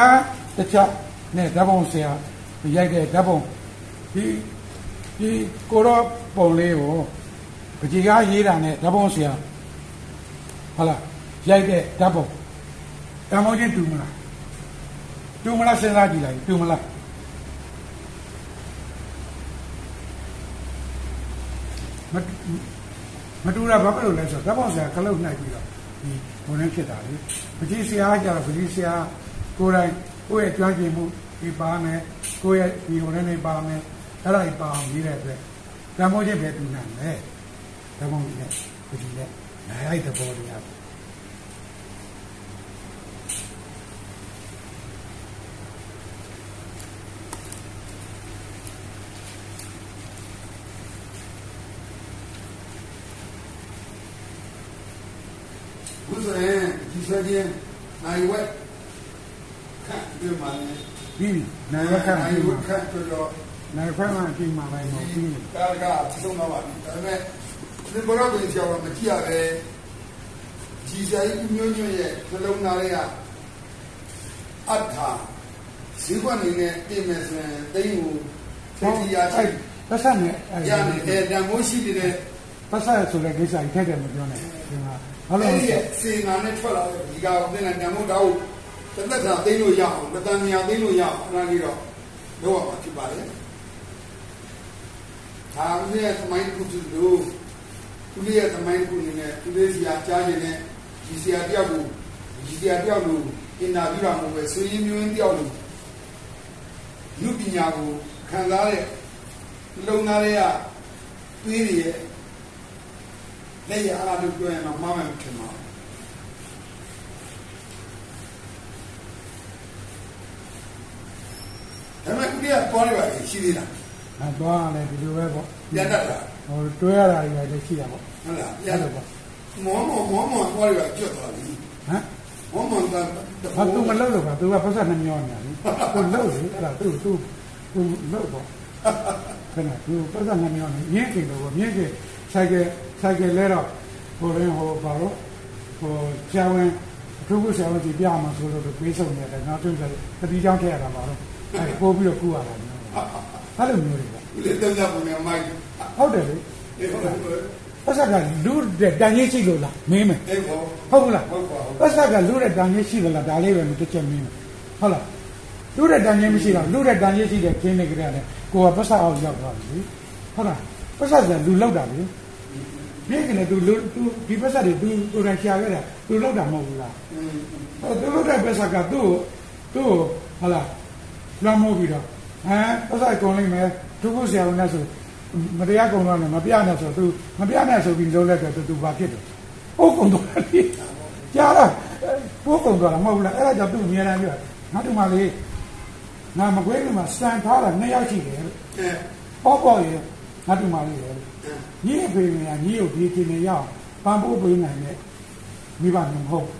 ကားတစ်ချက်နဲ့ဓာတ်ပုံဆရာရိုက်တဲ့ဓာတ်ပုံဒီဒီကိုတော့ပုံလေးကိုပကြီးကားရေးတာနဲ့ဓာတ်ပုံဆရာဟုတ်လားရိုက်တဲ့ဓာတ်ပုံတမောချင်းတူမလားတူမလားစဉ်းစားကြည့်လိုက်တူမလားမမတူတာဘာဖြစ်လို့လဲဆိုတော့ဓာတ်ပုံဆရာကလုတ်နိုင်ပြီးတော့ဒီဘုံနဲ့ဖြစ်တာလေပကြီးဆရာကကြတော့ပကြီးဆရာ ကိုယ်တိုင်ကိုယ့်ရဲ့ကြွားကျင်မှုဒီပါမယ်ကိုယ့်ရဲ့ဒီဘုံနဲ့နေပါမယ်အဲ့ဒါကြီးပါအောင်ရေးတဲ့အတွက်တမောချင်းပဲတူနိုင်တယ်ဓာတ်ပုံကြီးနဲ့ပကြီးနဲ့နိုင်တဲ့ဘောတရားဘုဆိုရင်ဒီဆွဲချင်းနိုင်ဝက် ခန့်ပြမှာလေပြီးနိုင်ရခန့်နိုင်ပြီးဝမှာက်ခန့်ပြောတော့နိုင်ခွဲမှပြီးမှာပဲမဟုတ်ဘူးကာကသုံးတော့ပါပြီဒါပေမဲ့ဒီဘောရပင်ဆရာကမကြည့်ရပဲကြီးစရာကြီးမျိုးညွန့်ရဲ့နှလုံးသားလေးကအတ္ထာဈေးကွက်နေနဲ့ပြင်မယ်ဆိုရင်တိတ်ကိုသိတိရချိုက်ပတ်ဆက်နဲ့အဲရနေတဲ့တန်မိုးရှိတဲ့ပတ်ဆက်ဆိုတဲ့ကိစ္စကြီးထက်တယ်မပြောနဲ့ဒီမှာဘာလို့အဲ့လဲဒီရဲ့စေနာနဲ့ထွက်လာတဲ့ဒီကောင်တဲ့တန်မိုးတောက် တစ်သက်သာသိလို့ရအောင်တန်မြာသိလို့ရအောင်အဲ့ဒါလေးတော့တော့မှာဖြစ်ပါလေဒါနဲ့သမိုင်းကုသလို့သူလေးရဲ့သမိုင်းကုနေနဲ့သူလေးစီယာကြားနေတဲ့ဒီစီယာတယောက်ကိုဒီစီယာတယောက်ကိုအင်တာဗျူးတာမဟုတ်ပဲဆွေးရင်းမျိုးရင်းတယောက်ကိုလူပညာကိုခံစားတဲ့လုံသားတွေကတွေးရရဲ့လက်ရအားလို့ပြောရင်တော့မှားမှမထင်ပါဘူးဒါပေမဲ့ဦးလေး ကပေါ်နေပါလေရှိသေးလားအဲသွားရတယ်ဒီလိုပဲပေါ့ပြန်တတ်တာဟိုတွဲရတာတွေလည်းရှိတာပေါ့ဟုတ်လားပြန်အဲ့တလိုတ်ပေါ့မောမောမောမောပေါ်ရကျွတ်သွားပြီဟမ်မောမောကဘာသူမလုပ်လို့ပါသူကပတ်ဆက်နှမျောနေတာလေသူလုပ်လေအဲ့ဒါသူသူသူလုပ်ပေါ့ခဏသူပတ်ဆက်နှမျောနေရင်းခင်တော့မြင်းခင်ဆိုင်ကဆိုင်ကလဲတော့ဟိုရင်းဟိုပါတော့ဟိုကျာဝင်သူကဆရာဝန်ကြီးပြမှာဆိုလို့ပြေးဆုံးနေတယ်နောက်သူကတတိချောင်းထည့်ရတာပါတော့ အဲပို့ပြီးတော့ကူရတာမျိုးအဲ့လိုမျိုးတွေပေါ့ဦးလေးတက်ကြပုံနဲ့မိုက်ဟုတ်တယ်လေအေးဟုတ်တယ်ပတ်ဆက်ကလူတဲ့တန်ကြီးရှိလို့လားမင်းမယ်အေးဘောဟုတ်ဘူးလားဟုတ်ပါဘူးပတ်ဆက်ကလူတဲ့တန်ကြီးရှိသလားဒါလေးပဲမတစ်ချက်မင်းမယ်ဟုတ်လားလူတဲ့တန်ကြီးမရှိတော့လူတဲ့တန်ကြီးရှိတဲ့ခင်းနေကြတယ်ကိုကပတ်ဆက်အောင်ရောက်သွားပြီဟုတ်လားပတ်ဆက်ကလူလောက်တာလေမင်းကလည်းသူလူသူဒီပတ်ဆက်တွေသူကိုယ်တိုင်ရှာခဲ့တာသူလောက်တာမဟုတ်ဘူးလားอืมဟောသူလောက်တဲ့ပတ်ဆက်ကသူ့ကိုသူ့ကိုဟုတ်လား လွှမ်းမိုးပြီးတော့ဟမ်ပတ်ဆက်ကုန်လိမ့်မယ်သူကဆရာဝန်နဲ့ဆိုမတရားကုန်တော့လည်းမပြနဲ့ဆိုသူမပြနဲ့ဆိုပြီးလုံးလိုက်တော့သူဘာဖြစ်တယ်ဟုတ်ကုန်တော့လေကြားလားပိုးကုန်တော့မဟုတ်လားအဲ့ဒါကြောင့်သူ့အများအားပြောငါတို့မှလေငါမကွေးကမှာစတန်ထားတာနှစ်ယောက်ရှိတယ်လို့အဲပေါ့ပေါ့ရေငါတို့မှလေလေညီအဖေမြာညီကိုဒီချင်းနေရအောင်ပန်းပိုးပေးနိုင်တဲ့မိဘမျိုးမဟုတ်อืมဟုတ်တယ်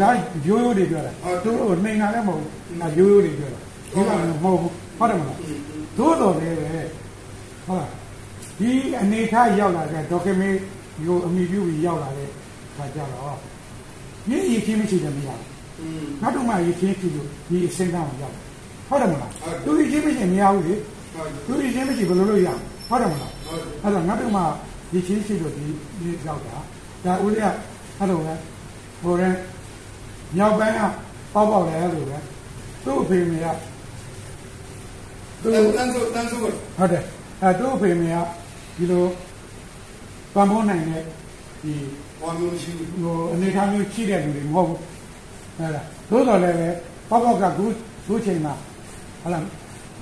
ဒါရိုးရိုးတွေပြောတာသူတို့နှိမ်တာလည်းမဟုတ်ဘူးဒါရိုးရိုးတွေပြောတာမိဘမျိုးမဟုတ်ဘူးဟုတ်တယ်မလားသို့တော်လည်းပဲဟုတ်လားဒီအနေထားရောက်လာတဲ့ဒေါက်မေကိုအမိပြုပြီးရောက်လာတဲ့ခါကြတော့ညီအချင်းမရှိတယ်မရဘူးอืมနောက်တော့မှရချင်းကြည့်လို့ဒီအစင်းသားကိုရောက်ဟုတ်တယ်မလားဟုတ်တယ်သူရချင်းမရှိမရဘူးလေဟုတ်တယ်သူရချင်းမရှိဘယ်လိုလုပ်ရအောင်ဟုတ်တယ်မလားဟုတ်တယ်အဲ့တော့နောက်တော့မှရချင်းရှိလို့ဒီဒီရောက်တာဒါဦးလေးကအဲ့လိုပဲ ဟိုရဲမြောက်ပိုင်းကပေါ့ပေါ့လဲလို့ပဲသူ့အဖေမေကသူ့တန်းဆိုတန်းဆိုကိုဟုတ်တယ်အဲသူ့အဖေမေကဒီလိုပံ့ပိုးနိုင်တဲ့ဒီဘာလို့ရှိဘူးဟိုအနေထားမျိုးရှိတဲ့လူတွေမဟုတ်ဘူးအဲ့ဒါသို့တော်လည်းပဲပေါ့ပေါ့ကခုခုချိန်မှာဟလာ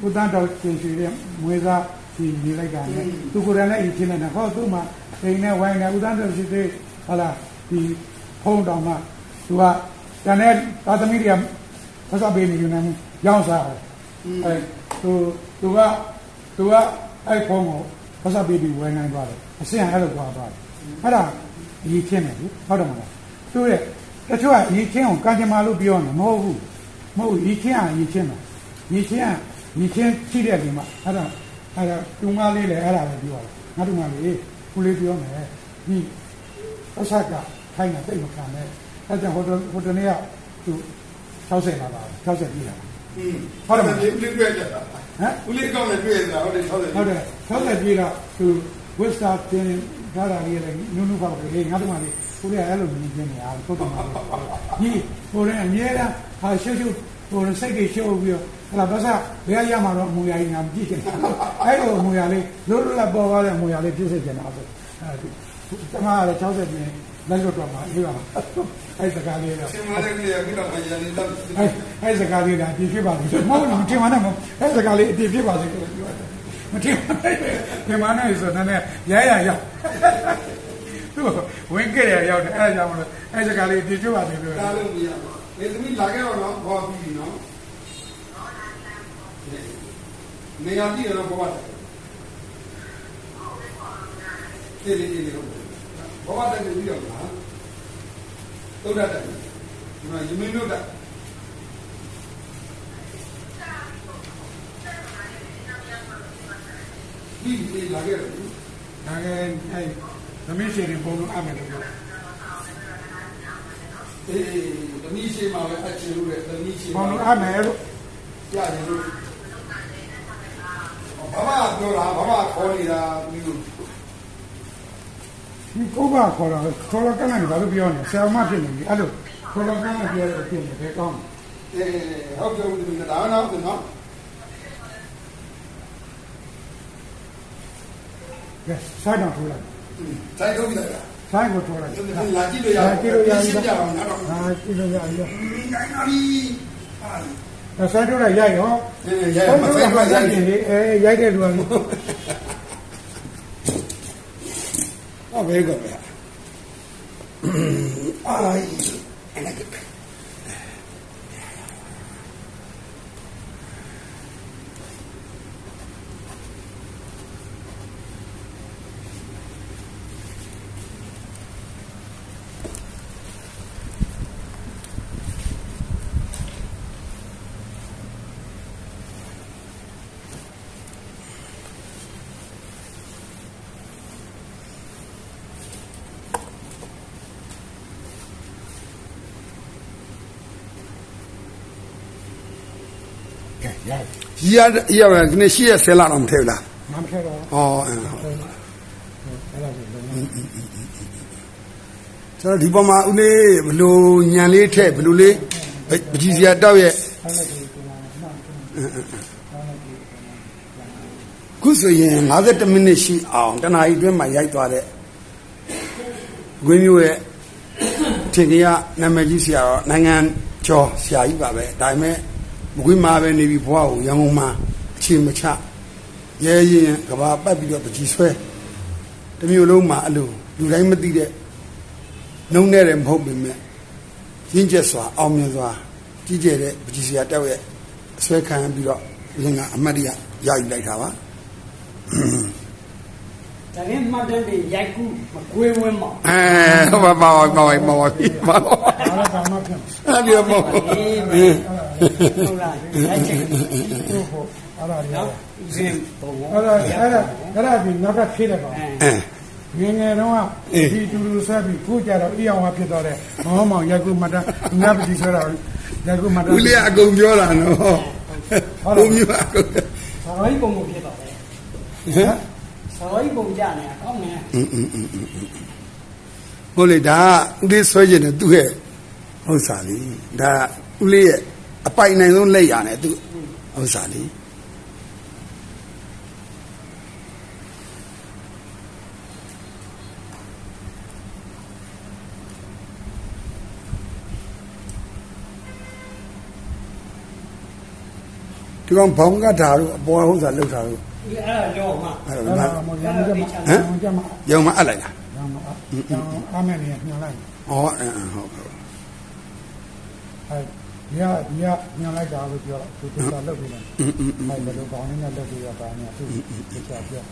ဘုဒ္ဓတော်ရှင်ရှိတဲ့မွေးစားဒီနေလိုက်တာနဲ့သူကိုယ်တိုင်လည်းအချင်းနဲ့ဟောသူ့မှာအိမ်နဲ့ဝိုင်းနေဥဒ္ဒတော်ရှိတဲ့ဟလာဒီ ဖုံးတော်မှာသူကတန်တဲ့သာသမီတွေကဖဆပေးနေယူနေရောင်းစားတယ်အဲသူသူကသူကအဲ့ဖုံးကိုဖဆပေးပြီးဝယ်နိုင်သွားတယ်အစင်အဲ့လိုသွားသွားတယ်အဲ့ဒါဒီချင်းတယ်ဟုတ်တယ်မလားသူရဲ့တချို့ကဒီချင်းကိုကံကြမ္မာလို့ပြောနေမဟုတ်ဘူးမဟုတ်ဘူးဒီချင်းကဒီချင်းပါဒီချင်းကဒီချင်းရှိတဲ့ဒီမှာအဲ့ဒါအဲ့ဒါတူမလေးလေအဲ့ဒါပဲပြောတယ်ငါတူမလေးခုလေးပြောမယ်ဒီအဆက်က ထိုင်းတာတိတ်မခံနဲ့အဲ့ဒါဟိုဟိုတနေ့ကသူဖ60လာပါ60ပြီလားอืมဟုတ်တယ်ဦးလေးတွေ့ကြတာဟမ်ဦးလေးကောင်းလည်းတွေ့ရတာဟုတ်တယ်60ဟုတ်တယ်60ပြီတော့သူဝစ်စတာတင်ဒါတာလေးလည်းနုံနုပေါက်လေးငါတို့မှလေးကိုရီးယားအဲ့လိုမြင်နေရတယ်သုတ်တော်မှာဒီဟိုလည်းအမြဲတမ်းဟာရှုပ်ရှုပ်ဟိုစိတ်ကြီးရှုပ်ပြီးတော့ဟလာဘာသာဘယ်ရမှာတော့အမူအရာကြီးငါမကြည့်ချင်ဘူးအဲ့လိုအမူအရာလေးလွတ်လွတ်လပ်ပေါ်သွားတဲ့အမူအရာလေးပြည့်စုံချင်တာဆိုအဲ့ တမကလည်း60ပြီလက်လွတ်တော့မှာအေးပါအဲ့စကားလေးတော့ဆင်မလေးကလည်းအခုတော့မရလေးတော့အဲအဲစကားလေးဒါအပြည့်ဖြစ်ပါလိမ့်မယ်မဟုတ်ဘူးမထင်ပါနဲ့မဟုတ်အဲစကားလေးအပြည့်ဖြစ်ပါစေလို့ပြောတယ်မထင်ပါနဲ့ထင်ပါနဲ့ဆိုတော့လည်းရရရောက်သူဝင်ကြရရောက်တယ်အဲဒါကြောင့်မလို့အဲစကားလေးအပြည့်ဖြစ်ပါစေလို့ဒါလို့မရဘူးလေသမီးလာခဲ့တော့နော်ဘောပြီနော်နေရာကြည့်ရတော့ဘောပါတယ်ဒီလေးလေးဟုတ် ဘောပါတယ်ပြီးတော့လားသုဒ္ဓတယ်ဒီမှာယမင်းတို့ကဒီဒီလာခဲ့တော့ဒါကအဲသမီးရှင်ပုံလုံးအမယ်လို့ပြောအေးသမီးရှိမှာပဲအချင်လို့လေသမီးရှိပုံမှာလုံးအမယ်လို့ရရင်လို့ဘာမှပြောတာဘာမှခေါ်နေတာပြီးလို့ ဒီကိုကခေါ်တော့ခေါ်တော့ကလည်းဘာလို့ပြောနေဆရာမဖြစ်နေပြီအဲ့လိုခေါ်တော့ကလည်းပြောတဲ့အဖြစ်နေတယ်ကောင်းအေးဟုတ်တယ်ဦးဒီဒါနောက်ဆိုနော်ကဲဆိုင်တော့ထိုးလိုက်ဆိုင်ထုတ်ပြီးတာဆိုင်ကိုထိုးလိုက်ဒီလာကြည့်လို့ရကြည့်လို့ရပြီရှင်းပြအောင်နော်ဟာကြည့်လို့ရပြီနိုင်ပါပြီဟာအဲဆိုင်ထိုးလိုက်ရိုက်ရောနေနေရရမဆိုင်ပါဆိုင်တယ်လေအဲရိုက်တဲ့လူက ဟောဘ ကောပဲအာအဲ့ဒါကကဲရိုက်ကြီးရရရဒီနေ့ရှိရဆဲလာတော့မထဲဘူးလားမမခဲတော့ဟောအဲ့ဒါအဲ့ဒါကိုလည်းကျွန်တော်ဒီပေါ်မှာဦးလေးဘလို့ညံလေးထည့်ဘလို့လေးပကြီးစရာတောက်ရဲ့အဲ့ဒါကိုပြန်လာမှန်တယ်ခုဆိုရင်52မိနစ်ရှိအောင်တနားရီအတွင်းမှာရိုက်သွားတဲ့ဂွင်းမျိုးရဲ့ထင်ကြီးကနာမည်ကြီးဆရာတော့နိုင်ငံကျော်ဆရာကြီးပါပဲဒါပေမဲ့ မကွေးမှာပဲနေပြီးဘွားကိုရန်ကုန်မှာအခြေမချရဲရင်ကဘာပတ်ပြီးတော့ပကြီးဆွဲတစ်မျိုးလုံးမှာအဲ့လိုလူတိုင်းမသိတဲ့နှုံနဲ့တယ်မဟုတ်ပေမဲ့ရင်းကျက်စွာအောင်မြင်စွာကြီးကျယ်တဲ့ပကြီးဆရာတောက်ရဲ့အဆွဲခံပြီးတော့ဦးဇင်းကအမတ်တရရယူလိုက်တာပါဒါရင်မှတ်တဲ့တွေရိုက်ကူမကွေးဝင်းမောင်အဲဟုတ်ပါပါပါပါပါပါပါအဲ့ဒါကမှပြန်အဲ့ဒီမောအေးမင်း ဟုတ်လားရိုက်ချင်တယ်သူ့ကိုအဲ့ဒါလေးနော်ဦးစင်းပုံအဲ့ဒါအဲ့ဒါအဲ့ဒါပြီးနောက်ကဖြည့်တယ်ကောင်အဲအဲငယ်ငယ်တုန်းကဒီတူတူဆက်ပြီးခုကြတော့အေးအောင်ကဖြစ်သွားတယ်မောင်မောင်ရိုက်ကူမတန်းငါပတိဆွဲတာရိုက်ကူမတန်းဦးလေးအကုန်ပြောတာနော်ဘုံမျိုးအကုန်ဆောင်းပုံကိုဖြစ်တော့တယ်ဟမ်ဆောင်းပုံကြနေတာကောင်းတယ်ဟုတ်လေဒါကဦးလေးဆွဲကျင်တယ်သူ့ရဲ့ဟုတ်စာလေးဒါဦးလေးရဲ့ အပိုင်နိုင်ဆုံးလက်ရနဲ့သူဟုတ်စာလေးဒီကောင်ဘောင်ကဓာတ်တို့အပေါ်ဟုတ်စာလောက်တာတို့ဒီအဲ့ဒါရောမှအဲ့အဲ့ဒါဒါကမောင်ရမ်းကြမှာဟမ်ကြမှာရုံမအပ်လိုက်တာရမ်းမှာအမနဲ့ညှိလိုက်ဩအဲဟုတ်ဟုတ်အဲ ညညညလိုက်တာလို့ပြောသူသူကလုပ်ပြီးတယ်အဲဘယ်လိုကောင်းနေလဲလုပ်ပြီးရပါညာသူတခြားပြော